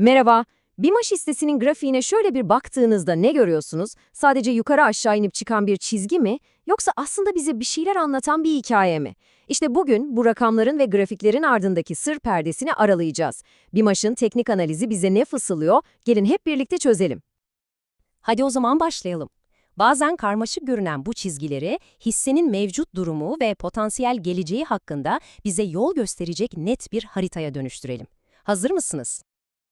Merhaba. BİMAŞ hissesinin grafiğine şöyle bir baktığınızda ne görüyorsunuz? Sadece yukarı aşağı inip çıkan bir çizgi mi? Yoksa aslında bize bir şeyler anlatan bir hikaye mi? İşte bugün bu rakamların ve grafiklerin ardındaki sır perdesini aralayacağız. BİMAŞ'ın teknik analizi bize ne fısıldıyor? Gelin hep birlikte çözelim. Hadi o zaman başlayalım. Bazen karmaşık görünen bu çizgileri hissenin mevcut durumu ve potansiyel geleceği hakkında bize yol gösterecek net bir haritaya dönüştürelim. Hazır mısınız?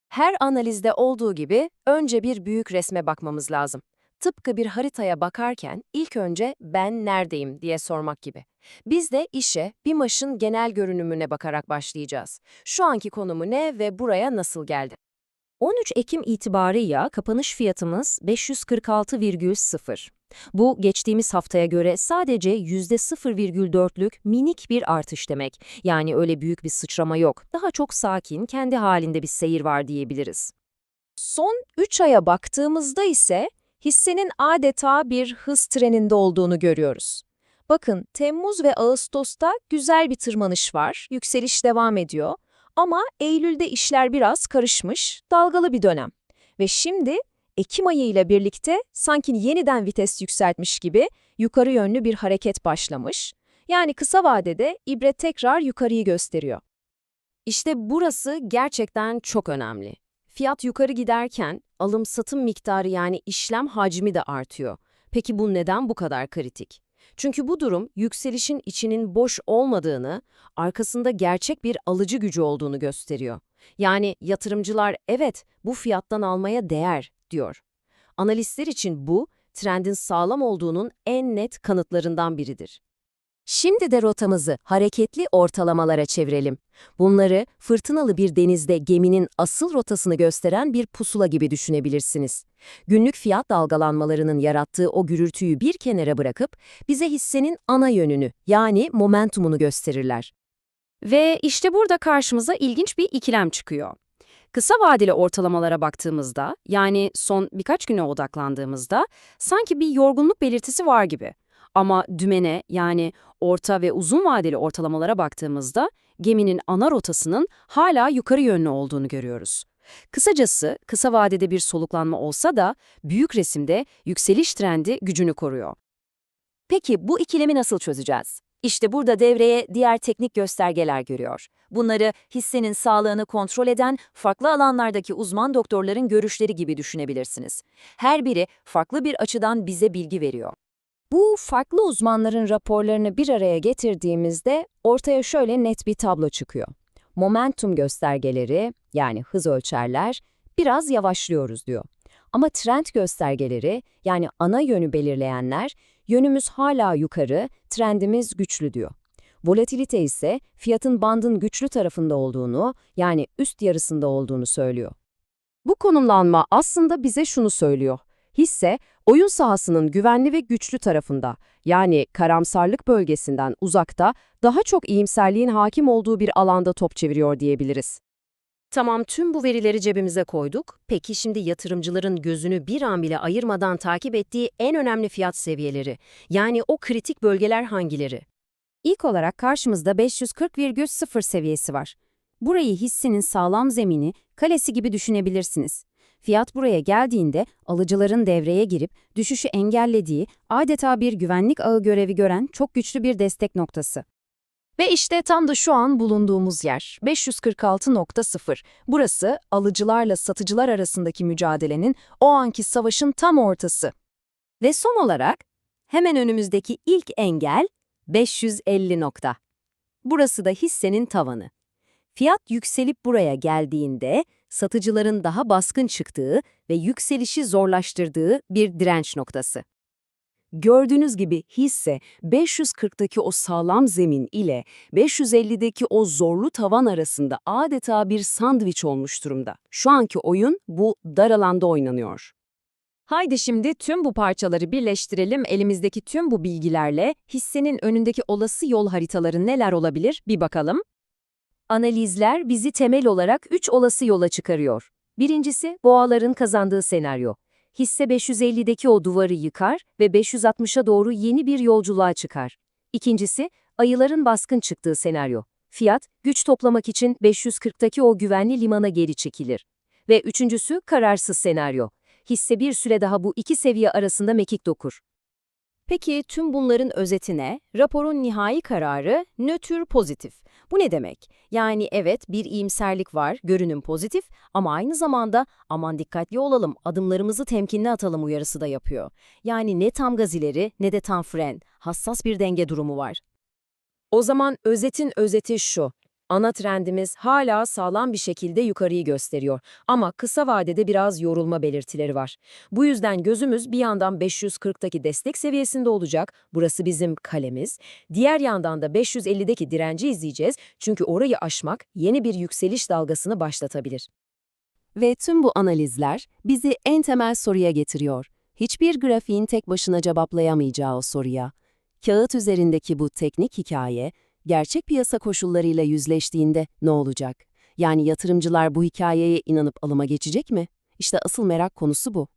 Her analizde olduğu gibi önce bir büyük resme bakmamız lazım. Tıpkı bir haritaya bakarken ilk önce ben neredeyim diye sormak gibi. Biz de işe bir maşın genel görünümüne bakarak başlayacağız. Şu anki konumu ne ve buraya nasıl geldi? 13 Ekim itibarıyla kapanış fiyatımız 546,0. Bu geçtiğimiz haftaya göre sadece %0,4'lük minik bir artış demek. Yani öyle büyük bir sıçrama yok. Daha çok sakin, kendi halinde bir seyir var diyebiliriz. Son 3 aya baktığımızda ise hissenin adeta bir hız treninde olduğunu görüyoruz. Bakın Temmuz ve Ağustos'ta güzel bir tırmanış var, yükseliş devam ediyor. Ama Eylül'de işler biraz karışmış, dalgalı bir dönem. Ve şimdi Ekim ayı ile birlikte sanki yeniden vites yükseltmiş gibi yukarı yönlü bir hareket başlamış. Yani kısa vadede ibre tekrar yukarıyı gösteriyor. İşte burası gerçekten çok önemli. Fiyat yukarı giderken alım-satım miktarı yani işlem hacmi de artıyor. Peki bu neden bu kadar kritik? Çünkü bu durum yükselişin içinin boş olmadığını, arkasında gerçek bir alıcı gücü olduğunu gösteriyor. Yani yatırımcılar evet bu fiyattan almaya değer diyor. Analistler için bu trendin sağlam olduğunun en net kanıtlarından biridir. Şimdi de rotamızı hareketli ortalamalara çevirelim. Bunları fırtınalı bir denizde geminin asıl rotasını gösteren bir pusula gibi düşünebilirsiniz. Günlük fiyat dalgalanmalarının yarattığı o gürültüyü bir kenara bırakıp bize hissenin ana yönünü yani momentumunu gösterirler. Ve işte burada karşımıza ilginç bir ikilem çıkıyor. Kısa vadeli ortalamalara baktığımızda, yani son birkaç güne odaklandığımızda sanki bir yorgunluk belirtisi var gibi. Ama dümene yani orta ve uzun vadeli ortalamalara baktığımızda geminin ana rotasının hala yukarı yönlü olduğunu görüyoruz. Kısacası kısa vadede bir soluklanma olsa da büyük resimde yükseliş trendi gücünü koruyor. Peki bu ikilemi nasıl çözeceğiz? İşte burada devreye diğer teknik göstergeler görüyor. Bunları hissenin sağlığını kontrol eden farklı alanlardaki uzman doktorların görüşleri gibi düşünebilirsiniz. Her biri farklı bir açıdan bize bilgi veriyor. Bu farklı uzmanların raporlarını bir araya getirdiğimizde ortaya şöyle net bir tablo çıkıyor. Momentum göstergeleri yani hız ölçerler biraz yavaşlıyoruz diyor. Ama trend göstergeleri yani ana yönü belirleyenler yönümüz hala yukarı, trendimiz güçlü diyor. Volatilite ise fiyatın bandın güçlü tarafında olduğunu yani üst yarısında olduğunu söylüyor. Bu konumlanma aslında bize şunu söylüyor. Hisse, oyun sahasının güvenli ve güçlü tarafında, yani karamsarlık bölgesinden uzakta, daha çok iyimserliğin hakim olduğu bir alanda top çeviriyor diyebiliriz. Tamam tüm bu verileri cebimize koyduk. Peki şimdi yatırımcıların gözünü bir an bile ayırmadan takip ettiği en önemli fiyat seviyeleri, yani o kritik bölgeler hangileri? İlk olarak karşımızda 540,0 seviyesi var. Burayı hissenin sağlam zemini, kalesi gibi düşünebilirsiniz. Fiyat buraya geldiğinde alıcıların devreye girip düşüşü engellediği, adeta bir güvenlik ağı görevi gören çok güçlü bir destek noktası. Ve işte tam da şu an bulunduğumuz yer 546.0. Burası alıcılarla satıcılar arasındaki mücadelenin o anki savaşın tam ortası. Ve son olarak hemen önümüzdeki ilk engel 550 nokta. Burası da hissenin tavanı. Fiyat yükselip buraya geldiğinde satıcıların daha baskın çıktığı ve yükselişi zorlaştırdığı bir direnç noktası. Gördüğünüz gibi hisse 540'daki o sağlam zemin ile 550'deki o zorlu tavan arasında adeta bir sandviç olmuş durumda. Şu anki oyun bu dar alanda oynanıyor. Haydi şimdi tüm bu parçaları birleştirelim elimizdeki tüm bu bilgilerle hissenin önündeki olası yol haritaları neler olabilir bir bakalım. Analizler bizi temel olarak 3 olası yola çıkarıyor. Birincisi boğaların kazandığı senaryo. Hisse 550'deki o duvarı yıkar ve 560'a doğru yeni bir yolculuğa çıkar. İkincisi ayıların baskın çıktığı senaryo. Fiyat güç toplamak için 540'taki o güvenli limana geri çekilir. Ve üçüncüsü kararsız senaryo. Hisse bir süre daha bu iki seviye arasında mekik dokur. Peki tüm bunların özetine, raporun nihai kararı nötr pozitif. Bu ne demek? Yani evet bir iyimserlik var, görünüm pozitif ama aynı zamanda aman dikkatli olalım, adımlarımızı temkinli atalım uyarısı da yapıyor. Yani ne tam gaz ileri ne de tam fren, hassas bir denge durumu var. O zaman özetin özeti şu. Ana trendimiz hala sağlam bir şekilde yukarıyı gösteriyor ama kısa vadede biraz yorulma belirtileri var. Bu yüzden gözümüz bir yandan 540'taki destek seviyesinde olacak, burası bizim kalemiz. Diğer yandan da 550'deki direnci izleyeceğiz çünkü orayı aşmak yeni bir yükseliş dalgasını başlatabilir. Ve tüm bu analizler bizi en temel soruya getiriyor. Hiçbir grafiğin tek başına cevaplayamayacağı o soruya. Kağıt üzerindeki bu teknik hikaye, gerçek piyasa koşullarıyla yüzleştiğinde ne olacak? Yani yatırımcılar bu hikayeye inanıp alıma geçecek mi? İşte asıl merak konusu bu.